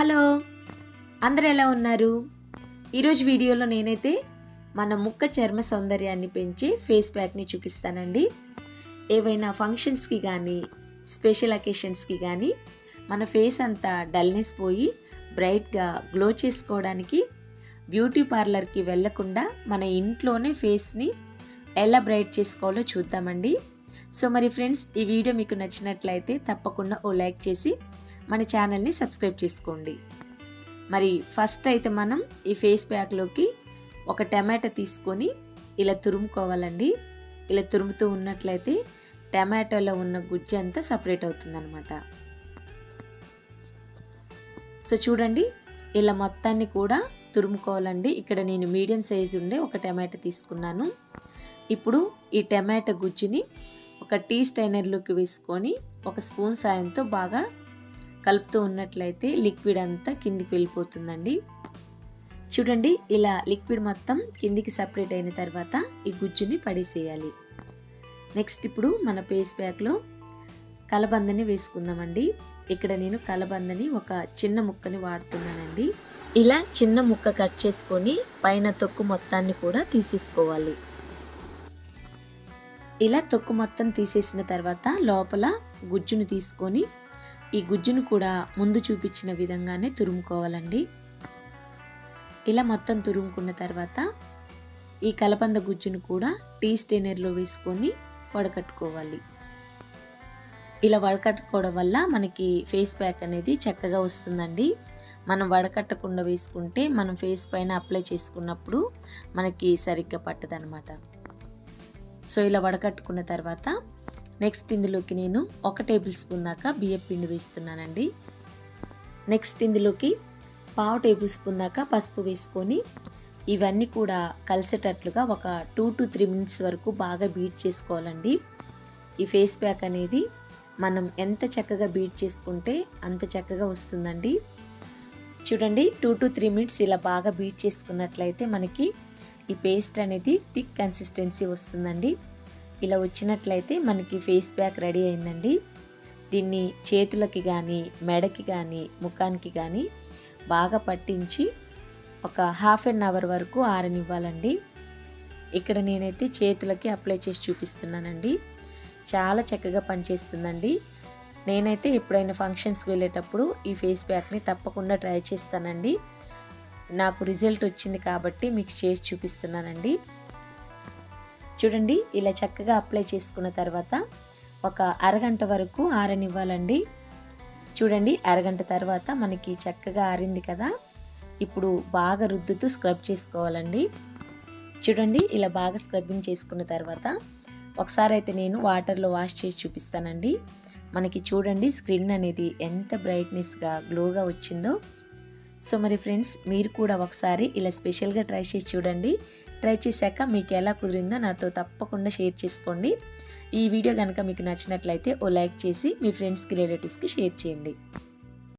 Hello అందరు ఎలా ఉన్నారు? ఈరోజు వీడియోలో నేనైతే మన ముక్క చర్మ సౌందర్యాన్ని పెంచే ఫేస్ ప్యాక్ని చూపిస్తానండి. ఏవైనా ఫంక్షన్స్కి కానీ స్పెషల్ అకేషన్స్కి కానీ మన ఫేస్ అంతా డల్నెస్ పోయి బ్రైట్గా గ్లో చేసుకోవడానికి బ్యూటీ పార్లర్కి వెళ్ళకుండా మన ఇంట్లోనే ఫేస్ని ఎలా బ్రైట్ చేసుకోవాలో చూద్దామండి. సో మరి ఫ్రెండ్స్ ఈ వీడియో మీకు నచ్చినట్లయితే తప్పకుండా ఓ లైక్ చేసి మన ఛానల్ని సబ్స్క్రైబ్ చేసుకోండి. మరి ఫస్ట్ అయితే మనం ఈ ఫేస్ ప్యాక్లోకి ఒక టమాటా తీసుకొని ఇలా తురుముకోవాలండి. ఇలా తురుముతూ ఉన్నట్లయితే టమాటోలో ఉన్న గుజ్జు అంతా సపరేట్ అవుతుందన్నమాట. సో చూడండి ఇలా మొత్తాన్ని కూడా తురుముకోవాలండి. ఇక్కడ నేను మీడియం సైజు ఉండే ఒక టమాటా తీసుకున్నాను. ఇప్పుడు ఈ టమాటా గుజ్జుని ఒక టీ స్టైనర్లోకి వేసుకొని ఒక స్పూన్ సాయంతో బాగా కలుపుతూ ఉన్నట్లయితే లిక్విడ్ అంతా కిందికి వెళ్ళిపోతుందండి. చూడండి ఇలా లిక్విడ్ మొత్తం కిందికి సపరేట్ అయిన తర్వాత ఈ గుజ్జుని పడేసేయాలి. నెక్స్ట్ ఇప్పుడు మన పేస్ ప్యాక్లో కలబందని వేసుకుందామండి. ఇక్కడ నేను కలబందని ఒక చిన్న ముక్కని వాడుతున్నానండి. ఇలా చిన్న ముక్క కట్ చేసుకొని పైన తొక్కు మొత్తాన్ని కూడా తీసేసుకోవాలి. ఇలా తొక్కు మొత్తం తీసేసిన తర్వాత లోపల గుజ్జును తీసుకొని ఈ గుజ్జును కూడా ముందు చూపించిన విధంగానే తురుముకోవాలండి. ఇలా మొత్తం తురుముకున్న తర్వాత ఈ కలబంద గుజ్జును కూడా టీ స్టెయినర్లో వేసుకొని వడకట్టుకోవాలి. ఇలా వడకట్టుకోవడం వల్ల మనకి ఫేస్ ప్యాక్ అనేది చక్కగా వస్తుందండి. మనం వడకట్టకుండా వేసుకుంటే మనం ఫేస్ పైన అప్లై చేసుకున్నప్పుడు మనకి సరిగ్గా పట్టదనమాట సో ఇలా వడకట్టుకున్న తర్వాత నెక్స్ట్ ఇందులోకి నేను ఒక టేబుల్ స్పూన్ దాకా బియ్యం పిండి వేస్తున్నానండి. నెక్స్ట్ ఇందులోకి పావు టేబుల్ స్పూన్ దాకా పసుపు వేసుకొని ఇవన్నీ కూడా కలిసేటట్లుగా ఒక టూ టు త్రీ మినిట్స్ వరకు బాగా బీట్ చేసుకోవాలండి. ఈ ఫేస్ ప్యాక్ అనేది మనం ఎంత చక్కగా బీట్ చేసుకుంటే అంత చక్కగా వస్తుందండి. చూడండి టూ టు త్రీ మినిట్స్ ఇలా బాగా బీట్ చేసుకున్నట్లయితే మనకి ఈ పేస్ట్ అనేది థిక్ కన్సిస్టెన్సీ వస్తుందండి. ఇలా వచ్చినట్లయితే మనకి ఫేస్ ప్యాక్ రెడీ అయిందండి. దీన్ని చేతులకి కానీ మెడకి కానీ ముఖానికి కానీ బాగా పట్టించి ఒక హాఫ్ అన్ అవర్ వరకు ఆరనివ్వాలండి. ఇక్కడ నేనైతే చేతులకి అప్లై చేసి చూపిస్తున్నానండి. చాలా చక్కగా పనిచేస్తుందండి. నేనైతే ఎప్పుడైనా ఫంక్షన్స్కి వెళ్ళేటప్పుడు ఈ ఫేస్ ప్యాక్ని తప్పకుండా ట్రై చేస్తానండి. నాకు రిజల్ట్ వచ్చింది కాబట్టి మీకు చేసి చూపిస్తున్నానండి. చూడండి ఇలా చక్కగా అప్లై చేసుకున్న తర్వాత ఒక అరగంట వరకు ఆరనివ్వాలండి. చూడండి అరగంట తర్వాత మనకి చక్కగా ఆరింది కదా. ఇప్పుడు బాగా రుద్దుతూ స్క్రబ్ చేసుకోవాలండి. చూడండి ఇలా బాగా స్క్రబ్బింగ్ చేసుకున్న తర్వాత ఒకసారి అయితే నేను వాటర్లో వాష్ చేసి చూపిస్తానండి. మనకి చూడండి స్క్రీన్ అనేది ఎంత బ్రైట్నెస్గా గ్లోగా వచ్చిందో. సో మరి ఫ్రెండ్స్ మీరు కూడా ఒకసారి ఇలా స్పెషల్గా ట్రై చేసి చూడండి. ట్రై చేశాక మీకు ఎలా కుదిరిందో నాతో తప్పకుండా షేర్ చేసుకోండి. ఈ వీడియో కనుక మీకు నచ్చినట్లయితే ఓ లైక్ చేసి మీ ఫ్రెండ్స్కి రిలేటివ్స్కి షేర్ చేయండి.